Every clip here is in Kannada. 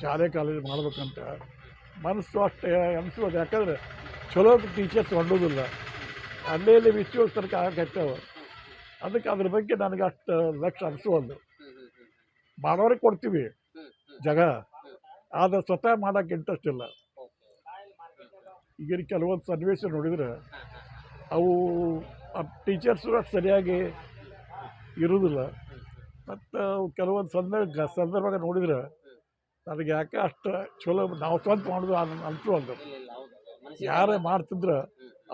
ಶಾಲೆ ಕಾಲೇಜ್ ಮಾಡ್ಬೇಕಂತ ಮನಸ್ಸು ಅಷ್ಟೇ ಅನಿಸ್ಬೋದು ಯಾಕಂದ್ರೆ ಚಲೋ ಟೀಚರ್ಸ್ ಹೊಂಡೋದಿಲ್ಲ ಅಲ್ಲೇ ಇಲ್ಲಿ ವಿಶ್ವಸ್ತರಕ್ಕೆ ಆಗತ್ತವ ಅದಕ್ಕೆ ಅದ್ರ ಬಗ್ಗೆ ನನಗೆ ಅಷ್ಟು ಲಕ್ಷ ಅನಿಸೋದು ಮಾಡೋರಿಗೆ ಕೊಡ್ತೀವಿ ಜಾಗ, ಆದರೆ ಸ್ವತಃ ಮಾಡೋಕ್ಕೆ ಇಂಟ್ರೆಸ್ಟ್ ಇಲ್ಲ. ಈಗಿನ ಕೆಲವೊಂದು ಸನ್ನಿವೇಶ ನೋಡಿದ್ರೆ ಅವು ಟೀಚರ್ಸು ಅಷ್ಟು ಸರಿಯಾಗಿ ಇರುವುದಿಲ್ಲ ಮತ್ತು ಕೆಲವೊಂದು ಸಂದರ್ಭ ಸಂದರ್ಭ ನೋಡಿದ್ರೆ ನನಗೆ ಯಾಕೆ ಅಷ್ಟು ಚಲೋ ನಾವು ಸ್ವಂತ ಮಾಡೋದು ಅದನ್ನು ಅಂತೂ ಒಂದು. ಯಾರೇ ಮಾಡ್ತಿದ್ರೆ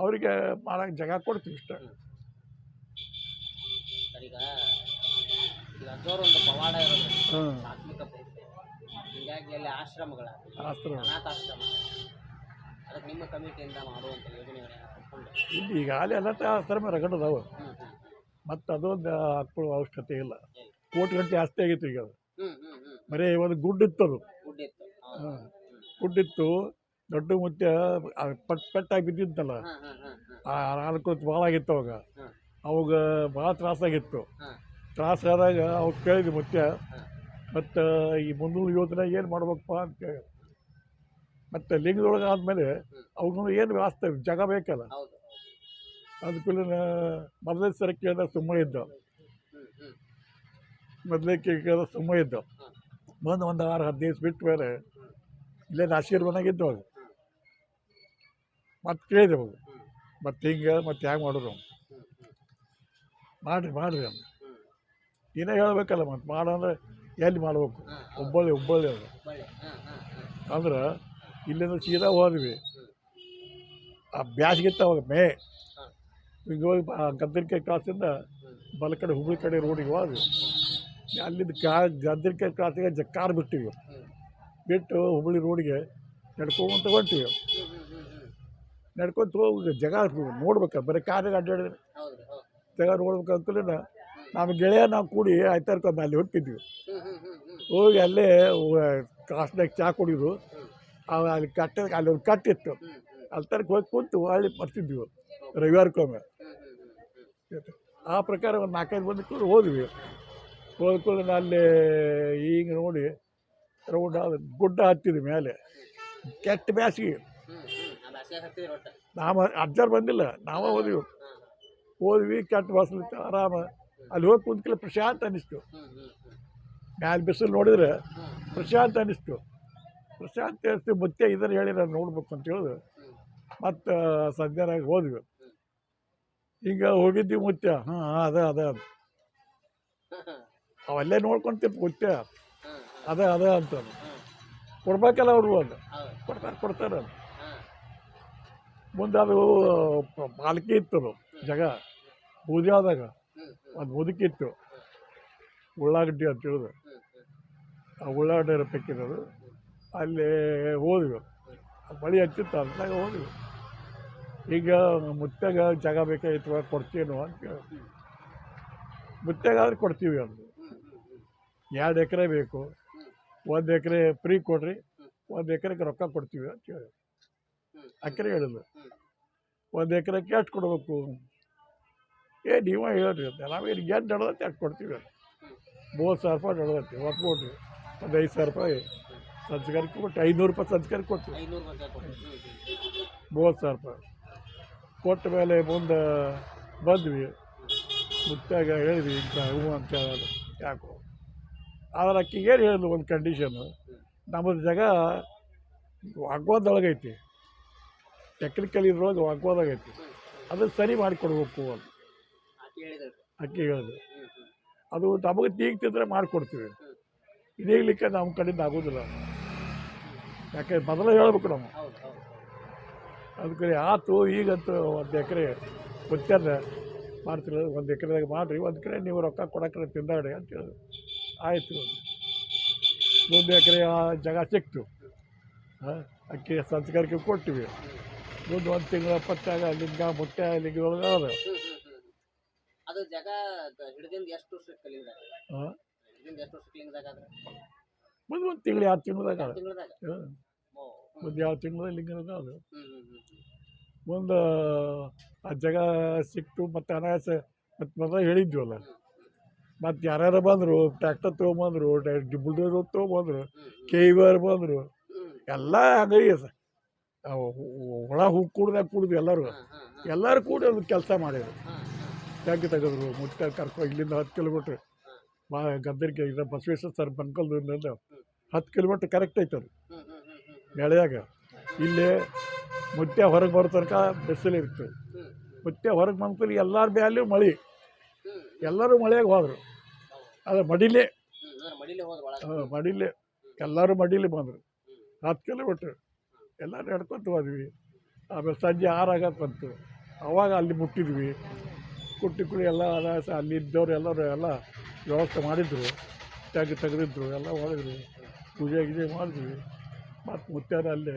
ಅವರಿಗೆ ಮಾಡೋಕ್ಕೆ ಜಾಗ ಕೊಡ್ತೀವಿ ಇಷ್ಟ. ಈಗ ಆಶ್ರಮಗಳ ಇಲ್ಲಿ ಈಗಾಗಲೇ ಎಲ್ಲ ಆಶ್ರಮ ರಗಡದವು. ಮತ್ತೆ ಅದೊಂದು ಹಾಕೊಳ್ಳೋ ಅವಶ್ಯಕತೆ ಇಲ್ಲ. ಕೋಟಿ ಗಂಟೆ ಜಾಸ್ತಿ ಆಗಿತ್ತು ಈಗ ಅದು. ಬರೀ ಒಂದು ಗುಡ್ ಇತ್ತು ಅದು ಗುಡ್ ಇತ್ತು ಹೌದು. ಹಾಂ ಗುಡ್ಡಿತ್ತು ದೊಡ್ಡ ಮುತ್ಯ ಪಟ್ ಪೆಟ್ಟಾಗಿ ಬಿದ್ದಿತ್ತಲ್ಲ. ಆ ನಾಲ್ಕು ಹೊತ್ತು ಭಾಳ ಆಗಿತ್ತು ಅವಾಗ. ಅವಾಗ ಭಾಳ ತ್ರಾಸಾಗಿತ್ತು. ತ್ರಾಸಾದಾಗ ಅವಾಗ ಕೇಳಿದ್ವಿ ಮುತ್ಯ ಮತ್ತು ಈ ಮುನ್ನೂರು ಯೋಜನೆ ಏನು ಮಾಡ್ಬೇಕಪ್ಪ? ಅಂತ ಕೇಳಿ ಮತ್ತು ಲಿಂಗದೊಳಗೆ ಆದಮೇಲೆ ಅವ್ರಿಗೂ ಏನು ವ್ಯವಸ್ಥೆ ಜಾಗ ಬೇಕಲ್ಲ. ಅದಕ್ಕೆ ಮೊದಲೇ ಸರ ಕೇಳಿದ ಸುಮ್ಮ ಇದ್ದ. ಮೊದಲೇ ಕೇಳಿದ ಸುಮ್ಮ ಇದ್ದ. ಬಂದು ಒಂದು ಆರು ಹದಿನೈದು ಬಿಟ್ಟು ಬೇರೆ ಇಲ್ಲೇ ಆಶೀರ್ವಾದಾಗಿದ್ದು ಅವಾಗ ಮತ್ತೆ ಕೇಳಿದೆ ಮತ್ತು ಹಿಂಗೆ ಮತ್ತೆ ಹ್ಯಾಂಗೆ ಮಾಡೋರು ಮಾಡಿರಿ ಮಾಡಿರಿ ಅಂತ ನೀನೇ ಹೇಳ್ಬೇಕಲ್ಲ ಮತ್ತು ಮಾಡಂದ್ರೆ ಎಲ್ಲಿ ಮಾಡ್ಬೇಕು? ಹುಬ್ಬಳ್ಳಿ ಹುಬ್ಬಳ್ಳಿ ಅದು ಅಂದ್ರೆ ಇಲ್ಲಿಂದ ಸೀದಾ ಹೋದ್ವಿ. ಆ ಬ್ಯಾಸ್ಗಿತ್ತು ಅವಾಗ ಮೇ. ಈಗ ಹೋಗಿ ಗದ್ದರಿಕೆ ಕ್ರಾಸಿಂದ ಬಲ ಕಡೆ ಹುಬ್ಬಳ್ಳಿ ಕಡೆ ರೋಡಿಗೆ ಹೋದ್ವಿ. ಅಲ್ಲಿಂದ ಕಾ ಗದ್ದರಿಕೆ ಕಾಸಿಗೆ ಜ ಕಾರ್ ಬಿಟ್ಟಿವಿ. ಬಿಟ್ಟು ಹುಬ್ಬಳ್ಳಿ ರೋಡಿಗೆ ನಡ್ಕೊಂತ ಹೊಂಟಿವಿ. ನಡ್ಕೊಂತ ಹೋಗಿ ಜಾಗ ನೋಡ್ಬೇಕು, ಬರೀ ಕಾರಿಗೆ ಅಡ್ಡಾಡಿದ್ರೆ ಜಾಗ ನೋಡ್ಬೇಕು ಅಂಕಲಿನ ನಮ್ಮ ಗೆಳೆಯ ನಾವು ಕೂಡಿ ಆಯ್ತಾರ್ಕೊಂಡು ಅಲ್ಲಿ ಹೊಂಟಿದ್ವಿ. ಹೋಗಿ ಅಲ್ಲೇ ಕಾಸ್ನಾಗ ಚಹಾ ಕುಡಿದು, ಅವ ಅಲ್ಲಿ ಕಟ್ಟ, ಅಲ್ಲಿ ಒಂದು ಕಟ್ಟಿತ್ತು ಅಲ್ಲಿ ತನಕ ಹೋಗಿ ಕೂತು ಹಳ್ಳಿ ಬರ್ತಿದ್ವಿ. ರವಿವಾರಕ್ಕೊಮ್ಮೆ. ಆ ಪ್ರಕಾರ ಒಂದು ನಾಲ್ಕೈದು ಮಂದಿ ಕೂಡ ಹೋದ್ವಿ. ಹೋದ್ಕೊಂಡು ಅಲ್ಲಿ ಈಗ ನೋಡಿ ರೌಂಡ್ ಆದ ಗುಡ್ಡ ಹತ್ತಿದ ಮೇಲೆ. ಕೆಟ್ಟ ಬ್ಯಾಸಿಗೆ. ನಾವು ಅಜ್ಜಾರು ಬಂದಿಲ್ಲ, ನಾವೇ ಹೋದ್ವಿ ಹೋದ್ವಿ ಕೆಟ್ಟ ಬಸ್ಲಿತ್ತು ಆರಾಮ. ಅಲ್ಲಿ ಹೋಗಿ ಕುಂತ್ಕಲೆ ಪ್ರಶಾಂತ ಅನ್ನಿಸ್ತು. ಮ್ಯಾಲ ಬಿಸಿಲು ನೋಡಿದ್ರೆ ಪ್ರಶಾಂತ ಅನ್ನಿಸ್ತು. ಪ್ರಶಾಂತ ಅನ್ನಿಸ್ತು, ಮತ್ತೆ ಇದನ್ನು ಹೇಳಿ ನೋಡ್ಬೇಕು ಅಂತ ಹೇಳಿದ್ರು ಮತ್ತು ಸಂಜೆನಾಗ ಹೋದ್ವಿ ಈಗ ಹೋಗಿದ್ವಿ ಮುತ್ಯ. ಹಾಂ, ಅದ ಅದ ಅವಲ್ಲೇ ನೋಡ್ಕೊಂತಿರ್ತು ಗೊತ್ತೇ ಅದೇ ಅದೇ ಅದ ಅಂತ ಕೊಡ್ಬೇಕಲ್ಲ ಅವರು ಅದು ಕೊಡ್ತಾರೆ ಕೊಡ್ತಾರೆ ಅದು ಮುಂದೆ ಅದು ಪಾಲ್ಕಿ ಇತ್ತು ಅದು ಜಾಗ. ಬೂದಿ ಆದಾಗ ಒಂದು ಮುದುಕಿತ್ತು ಉಳ್ಳಾಗಡ್ಡಿ ಅಂತ ಹೇಳಿದ್ರು ಆ ಉಳ್ಳಾಗಡ್ಡಿ ಇರಬೇಕಿರೋದು ಅಲ್ಲಿ ಹೋದ್ವಿ. ಮಳೆ ಹಚ್ಚಿತ್ತು ಅಂತಾಗ ಹೋದ್ವಿ. ಈಗ ಮುತ್ತೆಗ ಜಾಗ ಬೇಕಾಗಿತ್ತು ಕೊಡ್ತೀನೋ ಅಂತ ಕೇಳಿ ಮುತ್ಯಾಗಾದ್ರೆ ಕೊಡ್ತೀವಿ ಅಂದ್ರು ಎರಡು ಎಕರೆ ಬೇಕು. ಒಂದು ಎಕರೆ ಫ್ರೀ ಕೊಡ್ರಿ. ಒಂದು ಎಕರೆಗೆ ರೊಕ್ಕ ಕೊಡ್ತೀವಿ ಅಂತ ಹೇಳಿ. ಅಕ್ಕರೆ ಹೇಳಿದ್ರು. ಒಂದು ಎಕರೆಗೆ ಎಷ್ಟು ಕೊಡಬೇಕು. ಏ, ನೀವೇ ಹೇಳ್ರಿ ಅಂತ. ನಾವೇನು ಏನು ನಡೆದತ್ತೆ ಅಷ್ಟು ಕೊಡ್ತೀವಿ? ಮೂವತ್ತು ಸಾವಿರ ರೂಪಾಯಿ ನಡೆದಂತೆ. ಒಟ್ಟು ಕೊಡ್ರಿ. ಒಂದು ಐದು ಸಾವಿರ ರೂಪಾಯಿ. ಸಂಸ್ಕಾರಕ್ಕೆ ಕೊಟ್ಟು ಐನೂರು ರೂಪಾಯಿ ಸಂಸ್ಕಾರಕ್ಕೆ ಕೊಟ್ಟು ಮೂವತ್ತು ಸಾವಿರ ರೂಪಾಯಿ. ಕೊಟ್ಟ ಮೇಲೆ ಮುಂದೆ ಬಂದ್ವಿ. ಮುತ್ತಾಗ ಹೇಳಿದ್ವಿ, ಇಂಥ ಹೂವು ಅಂತ ಹೇಳೋದು. ಯಾಕೋ. ಆದ್ರೆ ಅಕ್ಕಿಗೆ ಏನು ಹೇಳಿದ್ರು ಒಂದು ಕಂಡೀಷನ್ ನಮ್ಮದು ಜಾಗ ವಾಗ್ವಾದೊಳಗೈತಿ. ಟೆಕ್ನಿಕಲ್ ಇದ್ರೊಳಗೆ ವಾಗ್ವಾದಾಗೈತಿ ಅದನ್ನು ಸರಿ ಮಾಡಿಕೊಡ್ಬೇಕು ಅಂತ. ಅಕ್ಕಿ ಹೇಳಿದ್ರು. ಅದು ನಮಗೆ ತೀಗ್ತಿದ್ರೆ ಮಾಡಿಕೊಡ್ತೀವಿ. ಇದೇಗ್ಲಿಕ್ಕೆ ನಮ್ಮ ಕಡೆಯಿಂದ ಆಗೋದಿಲ್ಲ. ಯಾಕೆ ಮೊದಲು ಹೇಳ್ಬೇಕು ನಾವು. ಅದಕ್ಕೆ ಆತು ಈಗಂತೂ ಒಂದು ಎಕರೆ ಗೊತ್ತಲ್ಲ. ಮಾಡ್ತಿರೋದು ಒಂದು ಎಕರೆದಾಗ ಮಾಡಿರಿ ಒಂದು ಕಡೆ ನೀವು ರೊಕ್ಕ ಕೊಡಕ್ಕೆ ತಿಂದಾಡಿ ಅಂತ ಹೇಳಿದ್ರು. ಆಯಿತು. ಒಂದು ಎಕರೆ ಜಾಗ ಸಿಕ್ತು. ಹಾಂ? ಅಕ್ಕಿ ಸಂಸ್ಕಾರಕ್ಕೆ ಕೊಟ್ಟಿವಿ. ಮುಂದೆ ಒಂದು ತಿಂಗಳ ಪತ್ತಾಗ ಲಿಂಗ ಮೊಟ್ಟೆ ಲಿಂಗ ಒಳಗೆ ಅದ ಜಾಗ ಹಿಡಿದಿಂದ ಎಷ್ಟು ವರ್ಷ ಕಲಿಂದಾಗ ಹಾಂ? ಹಿಡ್ದಿಂದ ಎಷ್ಟು ವರ್ಷ ಲಿಂಗದಾಗ ಆದ್ರೆ? ಮುಂದೆ ಒಂದು ತಿಂಗಳು ಎರಡು ತಿಂಗಳದಾಗ? ಒಂದು ಎರಡು ತಿಂಗಳ ಲಿಂಗದಾಗ ಅದು. ಮುಂದೆ ಆ ಜಾಗ ಸಿಕ್ತು ಮತ್ತು ಅನಾಯಾಸ ಮತ್ತು ಮೊದಲು ಹೇಳಿದ್ವಲ್ಲ. ಮತ್ತು ಯಾರ್ಯಾರು ಬಂದರು ಟ್ರ್ಯಾಕ್ಟರ್ ತೊಗೊಂಬಂದರು ಬುಲ್ಡೋರ್ ತೊಗೊಂಬಂದರು ಕೆ ಆರ್ ಬಂದರು ಎಲ್ಲ ಹಂಗಾಗಿ ಸರ್ ಒಳ ಹೂ ಕುಡ್ದಾಗ ಕುಡ್ದು ಎಲ್ಲರೂ ಎಲ್ಲರೂ ಕೂಡಿ ಅದು ಕೆಲಸ ಮಾಡಿದ್ರು. ಟ್ಯಾಂಕಿ ತೆಗೆದ್ರು ಮುಟ್ಟ ಕರ್ಕೊ ಇಲ್ಲಿಂದ ಹತ್ತು ಕಿಲೋಮೀಟ್ರ್. ಬಾ ಗದ್ದರಿಗೆ ಇದು ಬಸವೇಶ್ವರ ಸರ್ ಬನ್ಕಲ್ದಿಂದ ಹತ್ತು ಕಿಲೋಮೀಟ್ರ್ ಕರೆಕ್ಟ್ ಐತೆ ಅದು. ಬೆಳೆಯಾಗ ಇಲ್ಲಿ ಮುಟ್ಟೆ ಹೊರಗೆ ಬರೋ ತನಕ ಬಿಸಿಲು ಇರ್ತದೆ ಮುತ್ಯ ಹೊರಗೆ ಬಂದ್ಕೂಲಿ ಎಲ್ಲರ ಬ್ಯಾಲಿ ಮಳೆ. ಎಲ್ಲರೂ ಮಳೆಯಾಗ ಹೋದರು. ಅದು ಮಡಿಲೇ ಮಡಿಲೇ ಎಲ್ಲರೂ ಮಡಿಲಿ ಬಂದರು. ಹತ್ತು ಕಿಲೋಮೀಟ್ರ್. ಎಲ್ಲರೂ ನಡ್ಕೊತ ಹೋದ್ವಿ. ಆಮೇಲೆ ಸಂಜೆ ಆರಾಗತ್ತೆ ಬಂತು. ಅವಾಗ ಅಲ್ಲಿ ಮುಟ್ಟಿದ್ವಿ. ಕುಟ್ಟಿ ಕುಡಿ ಎಲ್ಲ ಅಲ್ಲಿ ಇದ್ದವ್ರು ಎಲ್ಲರೂ ಎಲ್ಲ ವ್ಯವಸ್ಥೆ ಮಾಡಿದ್ರು. ತೆಗೆ ತೆಗೆದಿದ್ರು, ಎಲ್ಲ ಹೋದ್ರು ಪೂಜೆ ಗೀಜೆ ಮಾಡಿದ್ವಿ. ಮತ್ತು ಮುತ್ಯಾರ ಅಲ್ಲೇ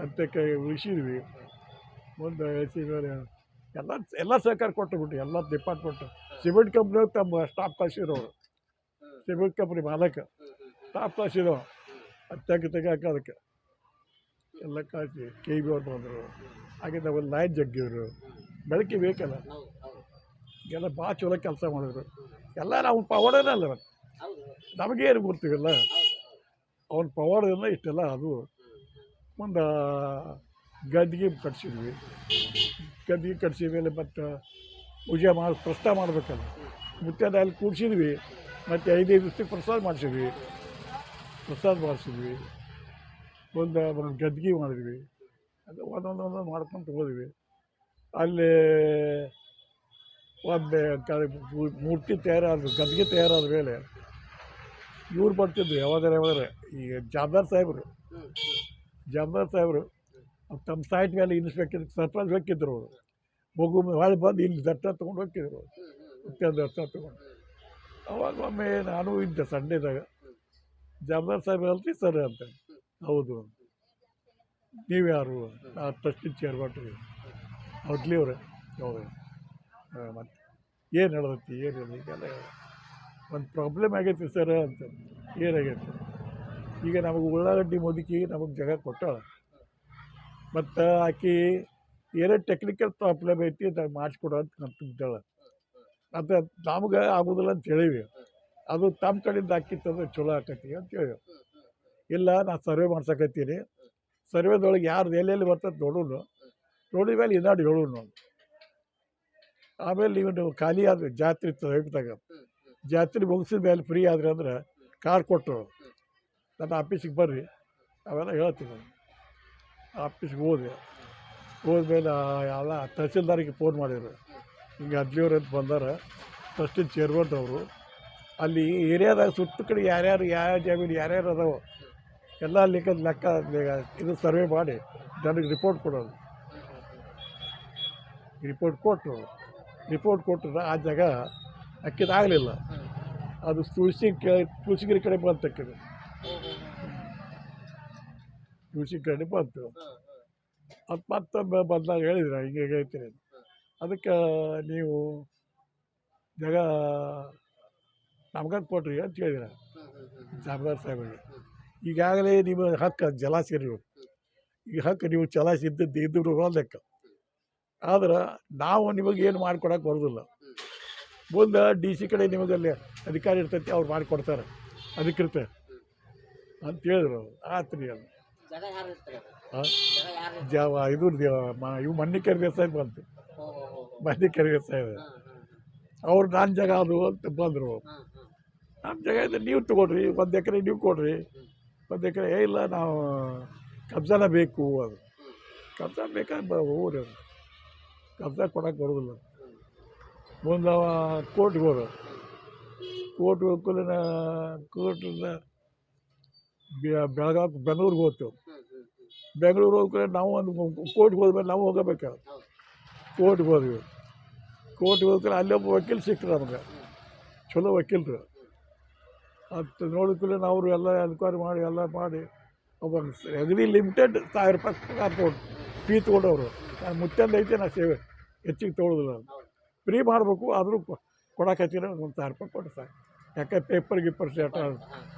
ಅಂತ್ಯಕ್ಕೆ ಉಳಿಸಿದ್ವಿ. ಮುಂದೆ ಎಲ್ಲ ಎಲ್ಲ ಸಹಕಾರ ಕೊಟ್ಟುಬಿಟ್ಟು ಎಲ್ಲ ಡಿಪಾರ್ಟ್ಮೆಂಟ್ ಸಿಮೆಂಟ್ ಕಂಪ್ನಿ ತಮ್ಮ ಸ್ಟಾಫ್ ಕಳಿಸಿರೋರು ಸಿಮೆಂಟ್ ಕಂಪ್ನಿ ಮಾಲಕ. ಸ್ಟಾಪ್ ಕಳಿಸಿರೋ ಅದು ತೆಗೆ ತೆಗಿಯಾಕ ಅದಕ್ಕೆ. ಎಲ್ಲ ಕಳಿಸಿ ಕೆ ಬಿ ಅವ್ರು ಬಂದರು. ಹಾಗೆ ನಾವು ಲೈನ್ ಜಗ್ಗಿದ್ರು. ಬೆಳಗ್ಗೆ ಬೇಕಲ್ಲ. ಎಲ್ಲ ಭಾಳ ಚಲೋ ಕೆಲಸ ಮಾಡಿದ್ರು. ಎಲ್ಲ ನಾವು ಪವಾಡನೇ ಅಲ್ಲ ಹೌದು ನಮಗೇನು ಗೊತ್ತಿಲ್ಲ. ಅವ್ನ ಪವರ್ ಪವಾಡದಿಂದ ಇಷ್ಟೆಲ್ಲ ಅದು. ಒಂದು ಗದ್ದಿಗೆ ಕಟ್ಸಿದ್ವಿ. ಗದ್ದಿಗೆ ಕಟ್ಸಿದ ಮೇಲೆ ಮತ್ತು ಪೂಜೆ ಮಾಡಿ ಪ್ರಸ್ತಾವ ಮಾಡಬೇಕಲ್ಲ. ಮುತ್ಯಾದ ಅಲ್ಲಿ ಕೂಡಿಸಿದ್ವಿ, ಮತ್ತು ಐದೈದು ದಿವಸಕ್ಕೆ ಪ್ರಸಾದ ಮಾಡಿಸಿದ್ವಿ. ಪ್ರಸಾದ ಮಾಡಿಸಿದ್ವಿ. ಒಂದು ಗದ್ದಿಗೆ ಮಾಡಿದ್ವಿ. ಅದು ಒಂದೊಂದು ಒಂದೊಂದು ಮಾಡ್ಕೊಂಡು ಹೋದ್ವಿ. ಅಲ್ಲಿ ಒಂದು ಮೂರ್ತಿ ತಯಾರಾದ್ರು ಗದ್ಗೆ ತಯಾರಾದ ಮೇಲೆ ಇವ್ರು ಬರ್ತಿದ್ರು ಯಾವಾಗಾರ ಯಾವಾಗಾರ. ಈ ಜಾಬ್ದಾರ್ ಸಾಹೇಬರು. ಜಾಮದಾರ್ ಸಾಹೇಬರು ತಮ್ಮ ಸೈಟ್ ಮೇಲೆ ಇನ್ಸ್ಪೆಕ್ಟರ್, ಸರ್ಪಂಚ್ ಬೇಕಿದ್ರು ಅವರು. ಮಗು ಹೊಳೆ ಬಂದು ಇಲ್ಲಿ ದರ್ಶನ ತೊಗೊಂಡು ಹೋಗ್ತಿದ್ರು ಮುತ್ಯ ದರ್ಶನ ತೊಗೊಂಡು. ಅವಾಗ ಒಮ್ಮೆ ನಾನು ಇದ್ದೆ ಸಂಡೇದಾಗ. ಜಮದಾರ್ ಸಾಹೇಬ್ ಹೇಳ್ತಿ ಸರ್ ಅಂತ. ಹೌದು. ನೀವು ಯಾರು? ನಾ ಟ್ರಸ್ಟಿ ಚೇರ್ ಕೊಟ್ಟಿರಿ ಔಟ್ಲಿ ಅವ್ರೆ ಹೌದು. ಮತ್ತೆ ಏನು ಹೇಳತಿ ಏನು ಹೀಗೆಲ್ಲ ಒಂದು ಪ್ರಾಬ್ಲಮ್ ಆಗೈತಿ ಸರ್ ಅಂತ. ಏನಾಗೈತಿ? ಈಗ ನಮಗೆ ಉಳ್ಳಾಗಡ್ಡಿ ಮುದುಕಿ ನಮಗೆ ಜಾಗ ಕೊಟ್ಟಾಳ. ಮತ್ತು ಆಕಿ ಏನೋ ಟೆಕ್ನಿಕಲ್ ಪ್ರಾಬ್ಲಮ್ ಐತಿ ಅದಾಗ ಮಾಡಿಸ್ಕೊಡು ಅಂತ ನಂತಿದ್ದಾಳೆ ಮತ್ತು ನಮ್ಗೆ ಆಗೋದಿಲ್ಲ ಅಂತ ಹೇಳಿವಿ. ಅದು ತಮ್ಮ ಕಡೆಯಿಂದ ಹಾಕಿತ್ತಂದ್ರೆ ಚಲೋ ಆಕೈತಿ ಅಂತ ಹೇಳಿ ಇಲ್ಲ ನಾನು ಸರ್ವೆ ಮಾಡ್ಸಕತ್ತೀನಿ. ಸರ್ವೆದೊಳಗೆ ಯಾರು ಎಲ್ಲೆಲ್ಲಿ ಬರ್ತದೆ ನೋಡೋಣ ನೋಡಿದ ಮೇಲೆ ಇನ್ನಾಡು ಹೇಳೋಣ ಆಮೇಲೆ ನೀವು ನೀವು ಖಾಲಿ ಆದರೆ ಜಾತ್ರೆ ಹೋಗ್ದಾಗ ಜಾತ್ರೆ ಮುಗಿಸಿದ ಮೇಲೆ ಫ್ರೀ ಆದ್ರೆ ಅಂದ್ರೆ ಕಾರ್ ಕೊಟ್ಟರು ನನ್ನ ಆಫೀಸಿಗೆ ಬರ್ರಿ. ಅವೆಲ್ಲ ಹೇಳ್ತೀನಿ ಆಫೀಸ್ಗೆ ಹೋದೆ ಹೋದ್ಮೇಲೆ ಎಲ್ಲ ತಹಸೀಲ್ದಾರಿಗೆ ಫೋನ್ ಮಾಡಿದ್ರು. ಹಿಂಗೆ ಅಜ್ಜಿಯವ್ರು ಅಂತ ಬಂದಾರ. ಟ್ರಸ್ಟಿನ ಚೇರ್ಮನ್ ಅವರು. ಅಲ್ಲಿ ಏರಿಯಾದಾಗ ಸುತ್ತ ಕಡೆ ಯಾರ್ಯಾರು, ಯಾವ ಜಮೀನು ಯಾರ್ಯಾರು ಅದಾವ, ಎಲ್ಲ ಲೆಕ್ಕ ಲೆಕ್ಕ ಇದು ಸರ್ವೆ ಮಾಡಿ ನನಗೆ ರಿಪೋರ್ಟ್ ಕೊಡೋದು ರಿಪೋರ್ಟ್ ಕೊಟ್ಟರು ರಿಪೋರ್ಟ್ ಕೊಟ್ಟರೆ ಆ ಜಾಗ ಅಕ್ಕಿದಾಗಲಿಲ್ಲ ಅದು ತುಳಸಿ ತುಳಸಿಗಿರಿ ಕಡೆ ಬಂತು ತುಳಸಿ ಕಡೆ ಬಂತು. ಅದು ಮತ್ತೊಮ್ಮೆ ಬಂದಾಗ ಹೇಳಿದ್ರು ಹಿಂಗೆ ಅಂತ. ಅದಕ್ಕೆ ನೀವು ಜಗ ನಮ್ಗಂತ ಕೊಟ್ರಿ ಅಂತ ಹೇಳಿದ್ರ. ಜಾಮದಾರ್ ಸಾಹೇಬರಿಗೆ. ಈಗಾಗಲೇ ನಿಮ್ಮ ಹಕ್ಕು ಜಲಾಶಯ ನೀವು ಈ ಹಕ್ಕು ನೀವು ಜಲಾಸಿ ಇದ್ದದ್ದು ಇದ್ದರು ಲೆಕ್ಕ. ಆದ್ರೆ ನಾವು ನಿಮಗೆ ಏನು ಮಾಡ್ಕೊಡಕ್ಕೆ ಬರೋದಿಲ್ಲ. ಮುಂದೆ ಡಿ ಸಿ ಕಡೆ ನಿಮಗೆ ಅಲ್ಲಿ ಅಧಿಕಾರಿ ಇರ್ತೈತಿ ಅವ್ರು ಮಾಡಿಕೊಡ್ತಾರೆ. ಅಧಿಕೃತ ಅಂತ ಹೇಳಿದ್ರು. ಆತ್ರಿ ಅದು. ಜಾವ ಇದು ಇವು ಮಣ್ಣಿಕೆರೆ ದೇಸಾಯಿ ಬಂತು. ಮಣ್ಣಿಕೆರೆ ದೇಸಾಯಿ ಅವ್ರು ನಾನ್ ಜಾಗ ಅದು ಅಂತ ಬಂದರು. ನಮ್ಮ ಜಾಗ ಇದೆ, ನೀವು ತೊಗೊಳ್ರಿ, ಒಂದು ಎಕರೆ ನೀವು ಕೊಡ್ರಿ. ಒಂದು ಎಕರೆ, ಏ, ಇಲ್ಲ, ನಾವು, ಕಬ್ಜಾನ ಬೇಕು ಅದು. ಕಬ್ಜಾ ಬೇಕಾದ್ರೆ ಹೋಗ್ರಿ ಅದು ಕಬ್ಜಾ ಕೊಡೋಕೆ ಬರೋದಿಲ್ಲ. ಮುಂದೆ ಕೋರ್ಟ್ಗೆ ಹೋದ ಕೋರ್ಟ್ ಹೋಗ್ಕೂಲಿನ ಕೋರ್ಟಿಂದ ಬೆಳಗಾವಿ, ಬೆಂಗಳೂರಿಗೆ ಹೋಗ್ತು ಹ್ಮ್ ಹ್ಮ್ ಹ್ಮ್ ಬೆಂಗಳೂರು ಹೋಗ್ಕೂಲೆ ನಾವು ಒಂದು ಕೋರ್ಟ್ಗೆ ಹೋದ್ಮೇಲೆ ನಾವು ಹೋಗಬೇಕು ಕೋರ್ಟ್ಗೆ ಹೋದ್ವಿ. ಕೋರ್ಟ್ಗೆ ಹೋದ್ರೆ ಅಲ್ಲಿ ಒಬ್ಬ ವಕೀಲ್ ಸಿಕ್ತರು ನಮ್ಗೆ. ಚಲೋ ವಕೀಲರು. ಅದು ನೋಡಿದ್ಕೂಲೆ ನಾವು ಎಲ್ಲ ಎನ್ಕ್ವೈರಿ ಮಾಡಿ ಎಲ್ಲ ಮಾಡಿ ಒಬ್ಬ ಅಗದಿ ಲಿಮಿಟೆಡ್ ಸಾವಿರ ರೂಪಾಯಿ ಪಗಾರ ತೊಗೊಂಡು ಫೀ ತೊಗೊಂಡವರು. ನಾನು ಮುತ್ತಂದು ಐತೆ ನಾ ಸೇವೆ ಹೆಚ್ಚಿಗೆ ತೊಗೊಳೋದಿಲ್ಲ. ಫ್ರೀ ಮಾಡಬೇಕು ಆದರೂ ಕೊಡಕತ್ತೀರ ಒಂದು ಸಾವಿರ ರೂಪಾಯಿ ಕೊಟ್ಟು ಸಾಕು. ಯಾಕೆ ಪೇಪರ್ ಗಿಪ್ಪರ್ ಸೇಟ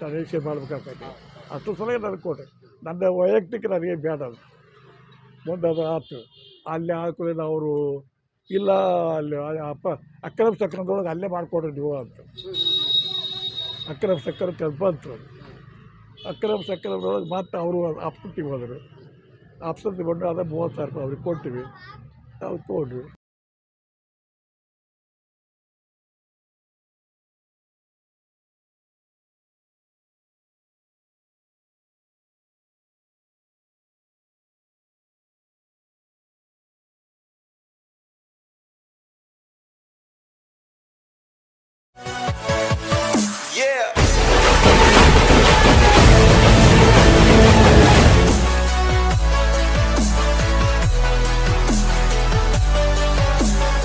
ತನಿಖೆ ಮಾಡ್ಬೇಕಾಗ್ತೈತಿ. ಅಷ್ಟು ಸಲ ನನಗೆ ಕೊಟ್ಟೆ ನನ್ನ ವೈಯಕ್ತಿಕ ನನಗೆ ಬೇಡ ಅದು. ಮುಂದೆ ಅದು ಆತು ಅಲ್ಲಿ ಹಾಕೊಳ್ಳಿ ಅವರು ಇಲ್ಲ ಅಲ್ಲಿ ಅಪ್ಪ ಅಕ್ರಮ ಸಕ್ರಮದೊಳಗೆ ಅಲ್ಲೇ ಮಾಡಿಕೊಡ್ರಿ ನೀವು ಅಂತ. ಅಕ್ರಮ ಸಕ್ರಮ ಕಲ್ಪಂತು ಅದು ಅಕ್ರಮ ಸಕ್ರಮದೊಳಗೆ ಮತ್ತೆ ಅವರು ಆಪ್ಸತ್ತಿಗೆ ಹೋದರು. ಆಪ್ಸತ್ತಿ ಬಂದು ಅದೇ ಮೂವತ್ತು ಸಾವಿರ ರೂಪಾಯಿ ಅವ್ರಿಗೆ ಕೊಟ್ಟಿವಿ ನಾವು ತೊಗೊಂಡ್ವಿ